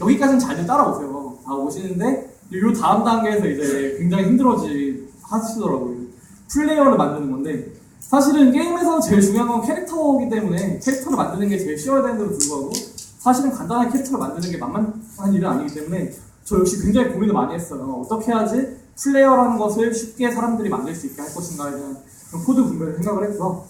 여기까지는 잘들 따라오세요. 다 오시는데 이 다음 단계에서 이제 굉장히 힘들어지 하시더라고요. 플레이어를 만드는 건데 사실은 게임에서 제일 중요한 건 캐릭터이기 때문에 캐릭터를 만드는 게 제일 쉬워야 되는데도 불구하고 사실은 간단한 캐릭터를 만드는 게 만만한 일은 아니기 때문에 저 역시 굉장히 고민을 많이 했어요. 어떻게 해야지 플레이어라는 것을 쉽게 사람들이 만들 수 있게 할 것인가에 대한 그런 코드 분배를 생각을 했고요.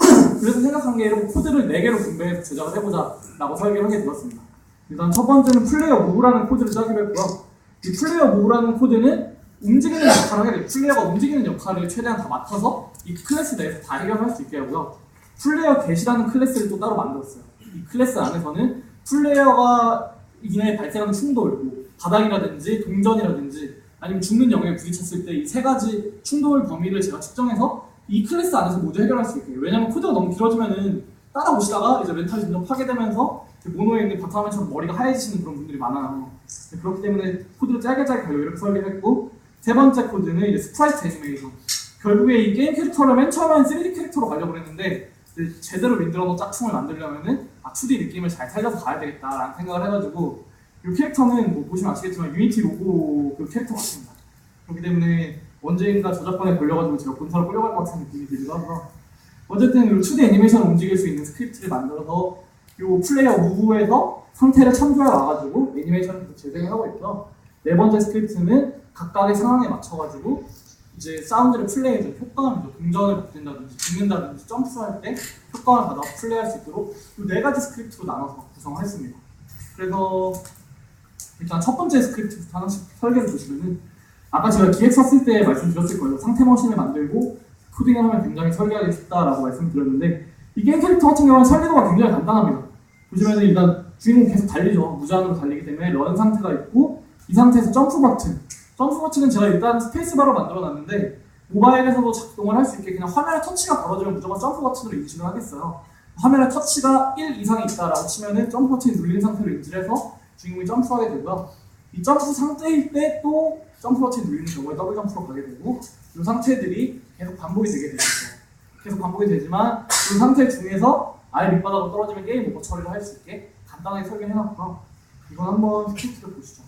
그래서 생각한 게 이런 코드를 4개로 분배해서 제작을 해보자라고 설계를 하게 되었습니다. 일단 첫 번째는 플레이어 무라는 코드를 짜기로 했고요. 이 플레이어 무라는 코드는 움직이는 역할을 하게 돼요. 플레이어가 움직이는 역할을 최대한 다 맡아서 이 클래스 내에서 다 해결할 수 있게 하고요. 플레이어 get이라는 클래스를 또 따로 만들었어요. 이 클래스 안에서는 플레이어가 이내 발생하는 충돌, 뭐 바닥이라든지 동전이라든지 아니면 죽는 영역에 부딪혔을 때 이 세 가지 충돌 범위를 제가 측정해서 이 클래스 안에서 모두 해결할 수 있게. 왜냐면 코드가 너무 길어지면은 따라오시다가 이제 멘탈이 점점 파괴되면서 이제 모노에 있는 바타맨처럼 머리가 하얘지시는 그런 분들이 많아요. 그렇기 때문에 코드를 짧게 짧게 가려 이렇게 설계했고 세 번째 코드는 이제 스프라이트 애니메이션. 결국에 이 게임 캐릭터를 맨 처음엔 3D 캐릭터로 가려고 했는데 제대로 만들어서 짝퉁을 만들려면은 아 2D 느낌을 잘 살려서 가야 되겠다라는 생각을 해가지고 이 캐릭터는 뭐 보시면 아시겠지만 유니티 로고 그 캐릭터 같습니다. 그렇기 때문에 언젠가 저작권에 걸려가지고 제가 본사로 끌려갈 것 같은 느낌이 들기도 하고요. 어쨌든 이 2D 애니메이션을 움직일 수 있는 스크립트를 만들어서 이 플레이어 무브에서 상태를 참조해 와가지고 애니메이션을 재생을 하고 있고요. 네 번째 스크립트는 각각의 상황에 맞춰가지고 이제 사운드를 플레이해서 효과음이죠. 동전을 받는다든지 죽는다든지 점프할 때 효과를 받아 플레이할 수 있도록 이 네 가지 스크립트로 나눠서 구성을 했습니다. 그래서 일단 첫 번째 스크립트부터 하나씩 설계를 보시면은 아까 제가 기획 썼을 때 말씀드렸을 거예요. 상태 머신을 만들고 코딩을 하면 굉장히 설계하기 쉽다라고 말씀드렸는데 이 게임 캐릭터 같은 경우는 설계도가 굉장히 간단합니다. 보시면 일단 주인공 계속 달리죠. 무제한으로 달리기 때문에 런 상태가 있고 이 상태에서 점프 버튼 점프 버튼은 제가 일단 스페이스바로 만들어 놨는데 모바일에서도 작동을 할 수 있게 그냥 화면에 터치가 벌어지면 무조건 점프 버튼으로 인식을 하겠어요. 화면에 터치가 1 이상이 있다라고 치면은 점프 버튼이 눌린 상태로 인지를 해서 주인공이 점프하게 되고요. 이 점프 상태일 때 또 점프 버튼이 눌리는 경우에 더블 점프로 가게 되고 이 상태들이 계속 반복이 되게 되죠. 계속 반복이 되지만 이 상태 중에서 아예 밑바닥으로 떨어지면 게임 오버 처리를 할 수 있게 간단하게 설계해놨고요. 이건 한번 스크립트를 보시죠.